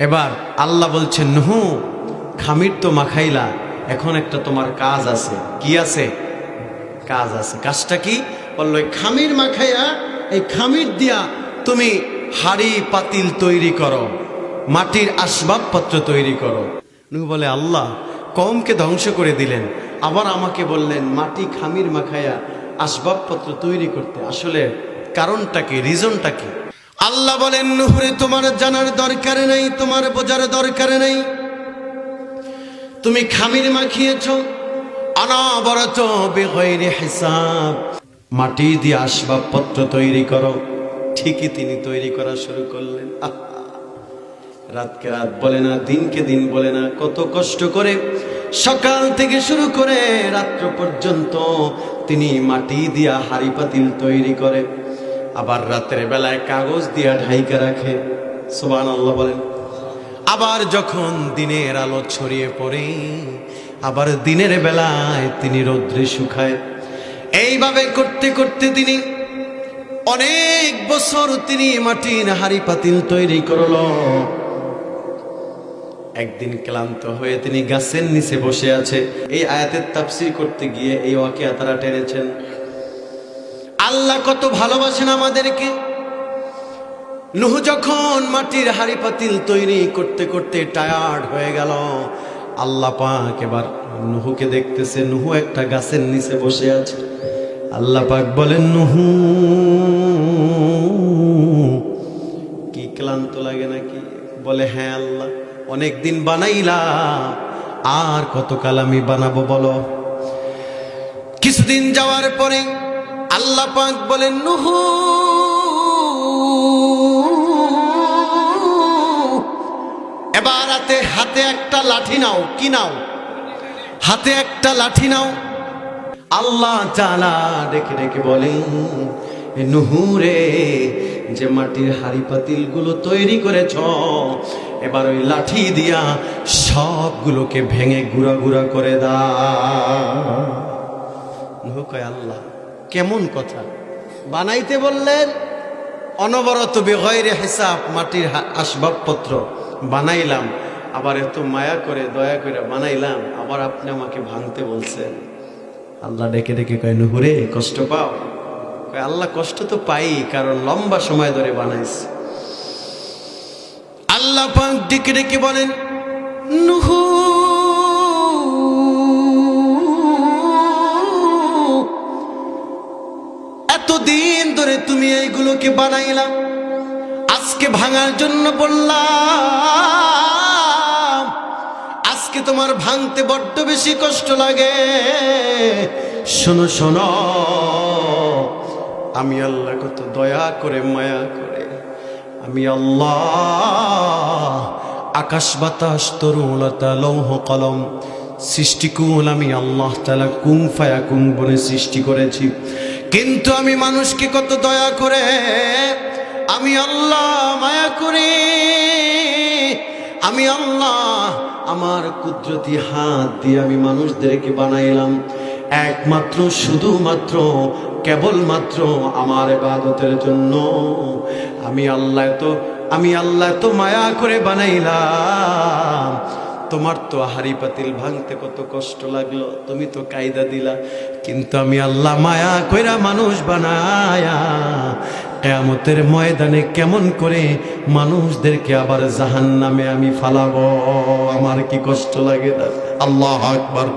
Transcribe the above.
এবার আল্লাহ বলছেন নুহু, খামির তো মাখাইলা, এখন একটা তোমার কাজ আছে। কি আছে? কাজ আছে। কাজটা কি? বলল খামির মাখাইয়া, এই খামির দিয়া তুমি হাড়ি পাতিল তৈরি করো, মাটির আসবাবপত্র তৈরি করো। নু বলে, আল্লাহ কমকে ধ্বংস করে দিলেন। আবার আমাকে বললেন, মাটি খামির মাখাইয়া আসবাবপত্র তৈরি করতে। আসলে কারণটা কি? রিজনটা কি? আল্লাহ বলেন, নুহুরে, তোমার জানার দরকার নেই, তোমার বোঝার দরকার নেই। তুমি খামির মাখিয়েছ, অনবরত বেগৈরে হিসাব। মাটি দিয়ে আসবাবপত্র তৈরি করো। ঠিকই তিনি তৈরি করা শুরু করলেন! রাতকে রাত বলে না, দিনকে দিন বলে না, কত কষ্ট করে সকাল থেকে শুরু করে রাত্র পর্যন্ত তিনি মাটি দিয়া হাড়ি পাতিল তৈরি করে। আবার রাতের বেলায় কাগজ দিয়া ঢাইকা রাখে। সোবান আল্লাহ বলেন। আবার যখন দিনের আলো ছড়িয়ে পড়ে, আবার দিনের বেলায় তিনি রৌদ্রে শুকায়। এইভাবে করতে করতে তিনি অনেক বছর তিনি মাটির হাড়ি পাতিল তৈরি করল। একদিন ক্লান্ত হয়ে তিনি গাছের নিচে বসে আছে। এই আয়াতের তাফসির করতে গিয়ে এই ওয়াকিয়া তারা টেনেছেন। আল্লাহ কত ভালোবাসেন আমাদেরকে। নুহু যখন মাটির হাড়ি পাতিল তৈরি করতে করতে টায়ার্ড হয়ে গেল, আল্লাহ পাক এবার নুহুকে দেখতেছে, নুহু একটা গাছের নিচে বসে আছে। আল্লাহ পাক বলেন, নুহু, কি ক্লান্ত লাগে নাকি? বলে হ্যাঁ আল্লাহ অনেক দিন বানাইলাম, আর কতকাল আমি বানাবো বলো? কিছুদিন যাওয়ার পরে আল্লাহ পাক বলেন, নুহু এবার হাতে হাতে একটা লাঠি নাও। কি নাও? হাতে একটা লাঠি নাও। আল্লাহ চালা ডেকে ডেকে বলেন নুহুরে যে মাটির হাড়ি পাতিলগুলো তৈরি করেছ, এবার ওই লাঠি দিয়া সবগুলোকে ভেঙে গুড়া গুড়া করে দা কয়, আল্লাহ কেমন কথা? বানাইতে বললেন, অনবরত বেগয়রে হিসাব মাটির আসবাবপত্র বানাইলাম, আবার এত মায়া করে, দয়া করে বানাইলাম, আবার আপনি আমাকে ভাঙতে বলছেন। আল্লাহ ডেকে ডেকে কয়, নুহুরে, কষ্ট পাও? আল্লাহ কষ্ট তো পাই, কারণ লম্বা সময় ধরে বানাইছে। আল্লাহ ডেকে ডেকে বলেন, নুহু এতদিন ধরে তুমি এইগুলোকে বানাইলাম আজকে ভাঙার জন্য বললাম, আজকে তোমার ভাঙতে বড্ড বেশি কষ্ট লাগে। শোনো শোনো, আমি আল্লাহ কত দয়া করে, মায়া করে, আমি আল্লাহ আকাশ বাতাস তরুণতা লৌহ কলম সৃষ্টিকুল আমি আল্লাহ তালা কুং ফায়া কুং বলে সৃষ্টি করেছি। কিন্তু আমি মানুষকে কত দয়া করে, আমি আল্লাহ মায়া করি, আমি আল্লাহ আমার কুদরতি হাত দিয়ে আমি মানুষদেরকে বানাইলাম। একমাত্র, শুধুমাত্র, কেবলমাত্র আমার ইবাদতের জন্য। আমি আল্লাহ তো, আমি আল্লাহ তো মায়া করে বানাইলাম। তোমার তো হাড়ি পাতিল ভাঙতে কত কষ্ট লাগল, তুমি তো কায়দা দিলা। কিন্তু আমি আল্লাহ মায়া কইরা মানুষ বানায়া কেয়ামতের ময়দানে কেমন করে মানুষদেরকে আবার জাহান নামে আমি ফালাবো? আমার কি কষ্ট লাগে আল্লাহ আকবার।